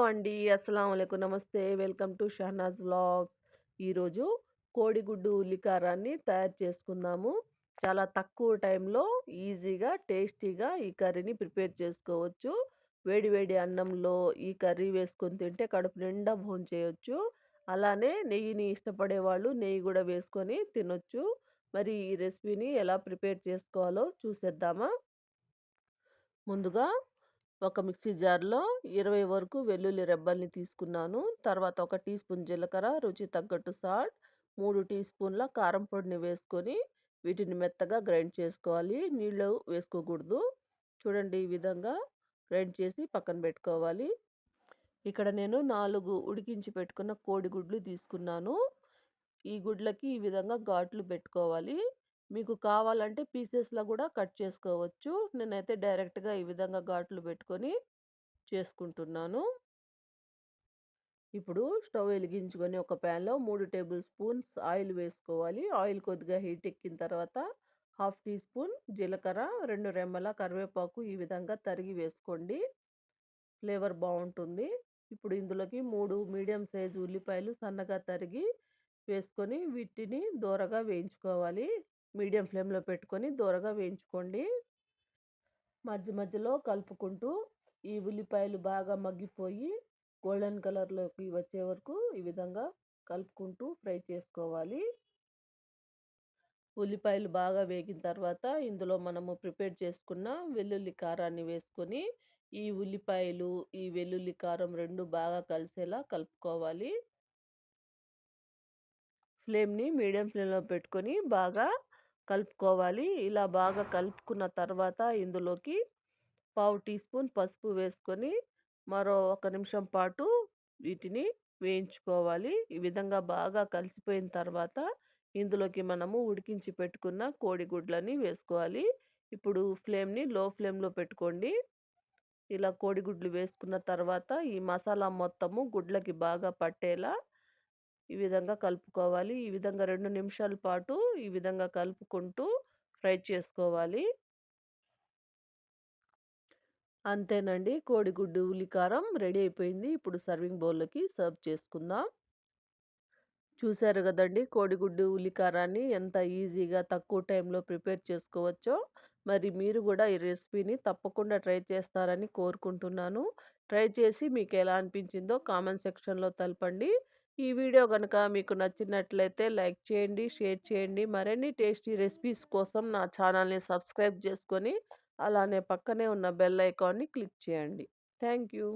అండి. అస్సలాముఅలైకుం. నమస్తే. Welcome to Shahnaz vlogs. ఈరోజు కోడిగుడ్డు ఉల్లికారాన్ని తయారు చేసుకుందాము. చాలా తక్కువ టైంలో ఈజీగా, టేస్టీగా ఈ కర్రీని ప్రిపేర్ చేసుకోవచ్చు. వేడి వేడి అన్నంలో ఈ కర్రీ వేసుకొని తింటే కడుపు నిండా భోంచేయొచ్చు. అలానే నెయ్యిని ఇష్టపడే వాళ్ళు నెయ్యి కూడా వేసుకొని తినొచ్చు. మరి ఈ రెసిపీని ఎలా ప్రిపేర్ చేసుకోవాలో చూసేద్దామా? ముందుగా ఒక మిక్సీ జార్‌లో 20 వరకు వెల్లుల్లి రెబ్బల్ని తీసుకున్నాను. తర్వాత ఒక టీ స్పూన్ జీలకర్ర, రుచి తగ్గట్టు సాల్ట్, మూడు టీ స్పూన్ల కారం పొడిని వేసుకొని వీటిని మెత్తగా గ్రైండ్ చేసుకోవాలి. నీళ్ళు వేసుకోకూడదు. చూడండి ఈ విధంగా గ్రైండ్ చేసి పక్కన పెట్టుకోవాలి. ఇక్కడ నేను నాలుగు ఉడికించి పెట్టుకున్న కోడిగుడ్లు తీసుకున్నాను. ఈ గుడ్లకి ఈ విధంగా ఘాట్లు పెట్టుకోవాలి. మీకు కావాలంటే పీసెస్‌లా కూడా కట్ చేసుకోవచ్చు. నేనైతే డైరెక్ట్‌గా ఈ విధంగా ఘాట్లు పెట్టుకొని చేసుకుంటున్నాను. ఇప్పుడు స్టవ్ వెలిగించుకొని ఒక ప్యాన్‌లో మూడు టేబుల్ స్పూన్స్ ఆయిల్ వేసుకోవాలి. ఆయిల్ కొద్దిగా హీట్ ఎక్కిన తర్వాత హాఫ్ టీ స్పూన్ జీలకర్ర, రెండు రెమ్మల కరివేపాకు ఈ విధంగా తరిగి వేసుకోండి. ఫ్లేవర్ బాగుంటుంది ఇప్పుడు ఇందులోకి మూడు మీడియం సైజు ఉల్లిపాయలు సన్నగా తరిగి వేసుకొని వీటిని దోరగా వేయించుకోవాలి. మీడియం ఫ్లేమ్‌లో పెట్టుకొని దూరగా వేయించుకోండి. మధ్య మధ్యలో కలుపుకుంటూ ఈ ఉల్లిపాయలు బాగా మగ్గిపోయి గోల్డెన్ కలర్‌లోకి వచ్చే వరకు ఈ విధంగా కలుపుకుంటూ ఫ్రై చేసుకోవాలి. ఉల్లిపాయలు బాగా వేగిన తర్వాత ఇందులో మనము ప్రిపేర్ చేసుకున్న వెల్లుల్లి కారాన్ని వేసుకొని ఈ ఉల్లిపాయలు, ఈ వెల్లుల్లి కారం రెండు బాగా కలిసేలా కలుపుకోవాలి. ఫ్లేమ్‌ని మీడియం ఫ్లేమ్‌లో పెట్టుకొని బాగా కలుపుకోవాలి. ఇలా బాగా కలుపుకున్న తర్వాత ఇందులోకి పావు టీ స్పూన్ పసుపు వేసుకొని మరో ఒక నిమిషం పాటు వీటిని వేయించుకోవాలి. ఈ విధంగా బాగా కలిసిపోయిన తర్వాత ఇందులోకి మనము ఉడికించి పెట్టుకున్న కోడిగుడ్లని వేసుకోవాలి. ఇప్పుడు ఫ్లేమ్‌ని లో ఫ్లేమ్‌లో పెట్టుకోండి. ఇలా కోడిగుడ్లు వేసుకున్న తర్వాత ఈ మసాలా మొత్తము గుడ్లకి బాగా పట్టేలా ఈ విధంగా కలుపుకోవాలి. ఈ విధంగా రెండు నిమిషాల పాటు ఈ విధంగా కలుపుకుంటూ ఫ్రై చేసుకోవాలి. అంతేనండి. కోడిగుడ్డు ఉల్లికారం రెడీ అయిపోయింది. ఇప్పుడు సర్వింగ్ బౌల్‌లోకి సర్వ్ చేసుకుందాం. చూశారు కదండి కోడిగుడ్డు ఉల్లికారాన్ని ఎంత ఈజీగా తక్కువ టైంలో ప్రిపేర్ చేసుకోవచ్చో. మరి మీరు కూడా ఈ రెసిపీని తప్పకుండా ట్రై చేస్తారని కోరుకుంటున్నాను. ట్రై చేసి మీకు ఎలా అనిపించిందో కామెంట్ సెక్షన్‌లో తెలపండి. ఈ వీడియో గనుక మీకు నచ్చినట్లయితే లైక్ చేయండి, షేర్ చేయండి. మరిన్ని టేస్టీ రెసిపీస్ కోసం నా ఛానల్‌ని సబ్స్క్రైబ్ చేసుకొని అలానే పక్కనే ఉన్న బెల్ ఐకాన్‌ని క్లిక్ చేయండి. Thank you.